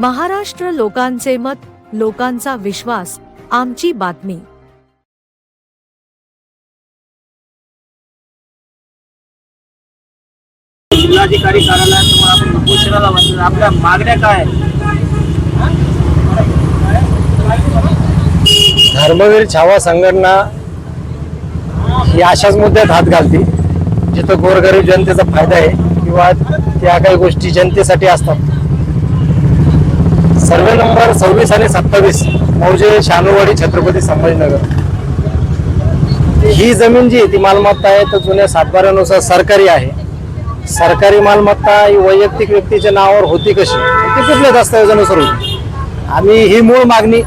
महाराष्ट्र लोकांचे मत लोकांचा विश्वास आमची बातमी. जिल्हाधिकारी कार्यालयासमोर आपण उपोषणाला बसलो. आपल्या मागण्या काय? धर्मवीर छावा संघटना ही अशाच मुद्द्यात हात घालते जिथं गोरगरीब जनतेचा फायदा आहे किंवा त्या काही गोष्टी जनतेसाठी असतात. नंबर सव्वीस आणि सत्तावीस मौजे शानूवाडी छत्रपती संभाजीनगर. ही जमीन जी आहे ती मालमत्ता आहे तर जुन्या सातबाऱ्यानुसार सरकारी आहे. सरकारी मालमत्ता ही वैयक्तिक व्यक्तीच्या नावावर होती कशी? ती कुठल्या दस्तऐवजानुसार होती? आम्ही ही मूळ मागणी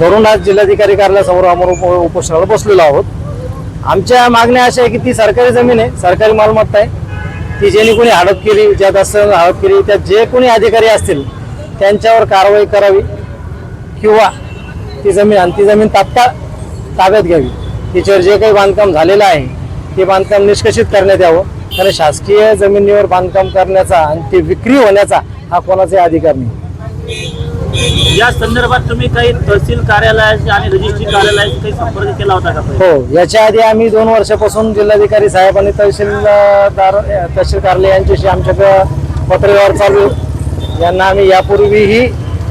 धरून आज जिल्हाधिकारी कार्यालयासमोर आम्ही उप उपोषणाला बसलेलो आहोत. आमच्या मागण्या अशा आहे की ती सरकारी जमीन आहे सरकारी मालमत्ता आहे. ती ज्यांनी कोणी हडप केली ज्या दस्त हडप केली त्या जे कोणी अधिकारी असतील त्यांच्यावर कारवाई करावी किंवा ती जमीन आणि ती जमीन तात्काळ ताब्यात घ्यावी तिच्यावर जे काही बांधकाम झालेलं आहे ते बांधकाम निष्कषित करण्यात यावं कारण शासकीय जमिनीवर बांधकाम करण्याचा आणि ते विक्री होण्याचा हा कोणाचाही अधिकार नाही या संदर्भात तुम्ही काही तहसील कार्यालयाशी आणि रजिस्ट्री कार्यालयाशी काही संपर्क केला होता का? हो याच्या आधी आम्ही दोन वर्षापासून जिल्हाधिकारी साहेब आणि तहसीलदार तहसील कार्यालय यांच्याशी आमच्याकडं पत्रव्यवहार चालू. यांना आम्ही यापूर्वीही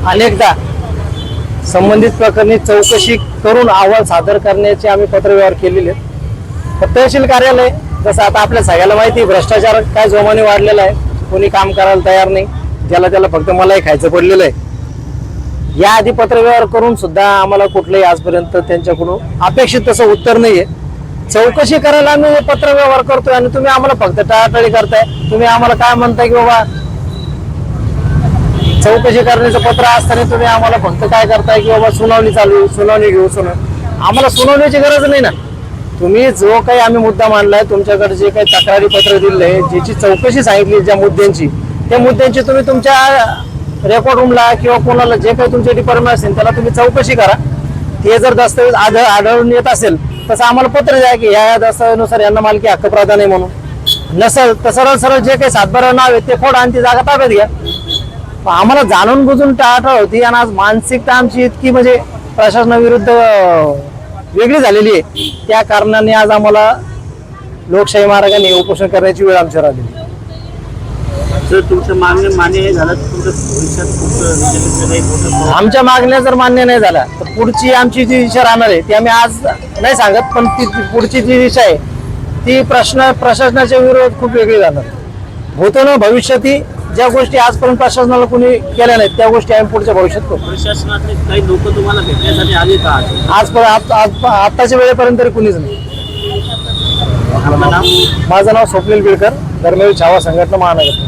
अनेकदा संबंधित प्रकरणी चौकशी करून अहवाल सादर करण्याचे आम्ही पत्रव्यवहार केलेले आहेत. तर तहसील कार्यालय जसं आता आपल्या सगळ्याला माहिती भ्रष्टाचार काय जोमाने वाढलेला आहे कोणी काम करायला तयार नाही ज्याला त्याला फक्त मलाही खायचं पडलेलं आहे. याआधी पत्रव्यवहार करून सुद्धा आम्हाला कुठलंही आजपर्यंत त्यांच्याकडून अपेक्षित तसं उत्तर नाही आहे चौकशी करायला आम्ही पत्रव्यवहार करतोय आणि तुम्ही आम्हाला फक्त टाळाटाळी करताय. तुम्ही आम्हाला काय म्हणताय की बाबा चौकशी करण्याचं पत्र असताना तुम्ही आम्हाला फक्त काय करताय की बाबा सुनावणी चालू सुनावणी घेऊ सुनावणी आम्हाला सुनावण्याची गरज नाही ना. तुम्ही जो काही आम्ही मुद्दा मांडलाय तुमच्याकडे जे काही तक्रारी पत्र दिले ज्याची चौकशी सांगितली ज्या मुद्द्यांची त्या मुद्द्यांची तुम्ही तुमच्या रेकॉर्ड रूमला किंवा कोणाला जे काही तुमचे डिपार्टमेंट असेल त्याला तुम्ही चौकशी करा. ते जर दस्तऐवज आढळ आढळून येत असेल तसं आम्हाला पत्र द्या की ह्या या दस्तावेजनुसार यांना मालकी हक्क प्रदान आहे म्हणून. नसेल तर सरळ सरळ जे काही सातबारा नाव आहे ते फोड आणि ती जागा ताब्यात घ्या. आम्हाला जाणून बुजून टाळाटाळ होती आणि आज मानसिकता आमची इतकी म्हणजे प्रशासनाविरुद्ध वेगळी झालेली आहे. त्या कारणाने आज आम्हाला लोकशाही मार्गाने उपोषण करण्याची वेळ आमच्यावर आली जर तुमचं मागणी मान्य नाही झालं तर तुमचं भविष्यात आमच्या मागण्या जर मान्य नाही झाल्या तर पुढची आमची जी दिशा राहणार आहे ती आम्ही आज नाही सांगत पण ती पुढची जी दिशा आहे ती प्रश्न प्रशासनाच्या विरोधात खूप वेगळी जाणार. भूतन भविष्यातही ज्या गोष्टी आजपर्यंत प्रशासनाला कोणी केल्या नाहीत त्या गोष्टी आम्ही पुढच्या भविष्यात करू. प्रशासनातले काही लोक तुम्हाला भेटण्यासाठी आले का? आज? आजपर्यंत आज आताच्या वेळेपर्यंत तरी कुणीच नाही. आपलं नाव? माझं नाव स्वप्नील बिडकर धर्मवीर छावा संघटना महानगर.